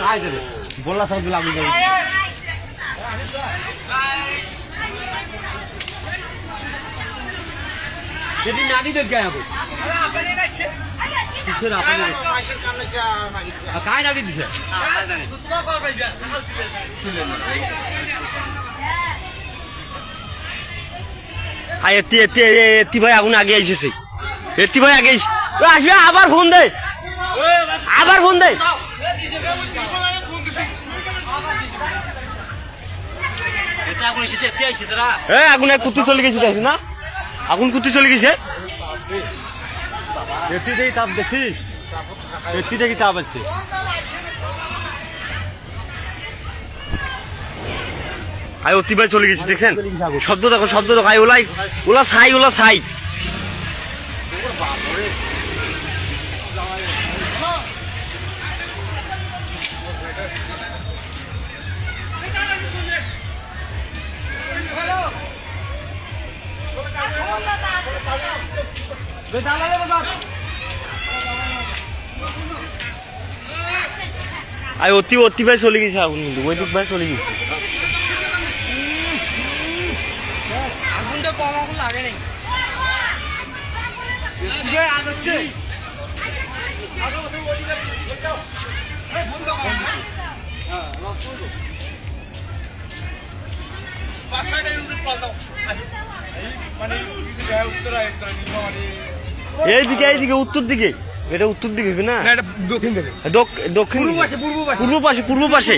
काय झालं बोलला सांगितलं आम्ही काही किती नादी देत काय आपण तिथे आपण हा, काय नादी तिथे আর এতি এতি এ- এতি ভাই আগুন আগে এসেছে এতি ভাই আগে আসবে আবার ফোন দে। আবার ফোন দে। এ আগুন কুত্তি চলে গেছে দেখি না? আগুন কুত্তি চলে গেছে। এটি দেখি তাপ দেখছিস এটি দেখি তাপ আছে। আয় অতি ভাই চলে গেছে দেখছেন? শব্দ দেখো শব্দ দেখো। আয় ওলাই ওলা সাই ওলা সাই আয় অতি অতি ভাই চলে গেছে আগুন কিন্তু ওই দিক ভাই চলে গেছে। আগুনটা কম আগুন লাগে নাই এইদিকে এইদিকে উত্তর দিকে। এটা উত্তর দিকে না? দক্ষিণ দক- দক্ষিণ পূর্ব পাশে পূর্ব পাশে।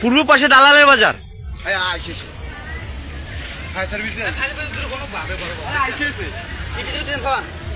পূর্ব পাশে দালালের বাজার। হ্যাঁ সার্ভিস।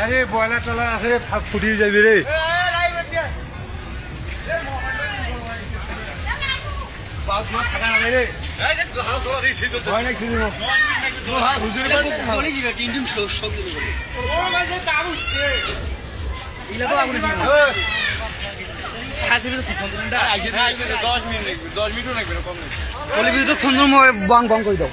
হ্যাঁ রে বয়লার টলা আছে ফুটিয়ে যাবি রে ফোন বং বং করে দাও